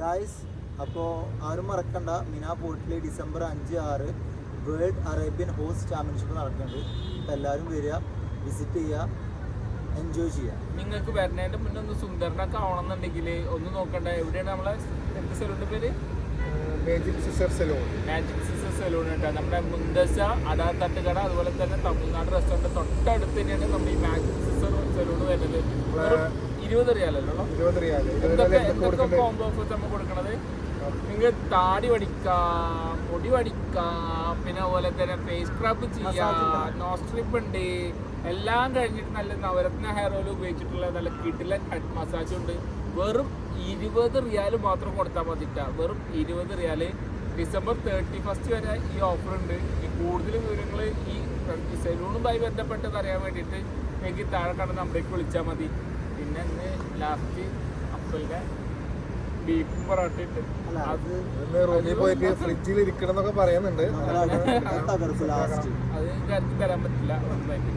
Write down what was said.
Guys അപ്പോൾ ആരും മറക്കണ്ട. മിനാ പോർട്ടിൽ ഡിസംബർ അഞ്ച് ആറ് വേൾഡ് അറേബ്യൻ ഹോസ്റ്റ് ചാമ്പ്യൻഷിപ്പ് നടക്കുന്നുണ്ട്. അപ്പോൾ എല്ലാവരും വരിക വിസിറ്റ് ചെയ്യുക എൻജോയ് ചെയ്യുക. നിങ്ങൾക്ക് വരുന്നതിന്റെ മുന്നേ ഒന്ന് സുന്ദരനൊക്കെ ആവണമെന്നുണ്ടെങ്കിൽ ഒന്ന് നോക്കണ്ട. എവിടെയാണ് നമ്മളെ എന്ത് സെലൂണിന്റെ പേര്? Magic scissor salon magic scissor salon കേട്ടോ നമ്മുടെ മുന്തശ അടാ തട്ടുകട അതുപോലെ തന്നെ തമിഴ്നാട് റെസ്റ്റോറന്റ് തൊട്ടടുത്ത് തന്നെയാണ് നമ്മുടെ ഈ മാജിക് സിസർ സെലൂൺ വരുന്നത്. ഇരുപത് റിയാലല്ലോ ഇരുപത് ഇരുപത് എന്തൊക്കെ എന്തൊക്കെ കോംബോ ഓഫേഴ്സ് നമ്മൾ കൊടുക്കണത്? നിങ്ങൾ താടി വടിക്കാം പൊടി വടിക്കാം പിന്നെ അതുപോലെ തന്നെ ഫേസ് സ്ക്രബ് ചെയ്യാം നോസ് സ്ട്രിപ്പ് ഉണ്ട്. എല്ലാം കഴിഞ്ഞിട്ട് നല്ല നവരത്ന ഹെയർ ഓയിൽ ഉപയോഗിച്ചിട്ടുള്ള നല്ല കിടിലൻ ഹെഡ് മസാജ് ഉണ്ട്. വെറും ഇരുപത് റിയാൽ മാത്രം കൊടുത്താൽ മതിട്ടാ. വെറും ഇരുപത് റിയാൽ. ഡിസംബർ തേർട്ടി ഫസ്റ്റ് വരെ ഈ ഓഫർ ഉണ്ട്. ഈ കൂടുതൽ വിവരങ്ങൾ ഈ സെലൂണുമായി ബന്ധപ്പെട്ടത് അറിയാൻ വേണ്ടിയിട്ട് എനിക്ക് താഴെ കണ്ട നമ്പറേക്ക് വിളിച്ചാൽ മതി. പിന്നെ ഇന്ന് ലാസ്റ്റ് അപ്പലിന്റെ ബീഫ് പൊറോട്ട ഇട്ട്. അത് റൂമിൽ പോയിട്ട് ഫ്രിഡ്ജിൽ ഇരിക്കണം എന്നൊക്കെ പറയുന്നുണ്ട്. അത് കരുതി തരാൻ പറ്റില്ല ഉറപ്പായിട്ട്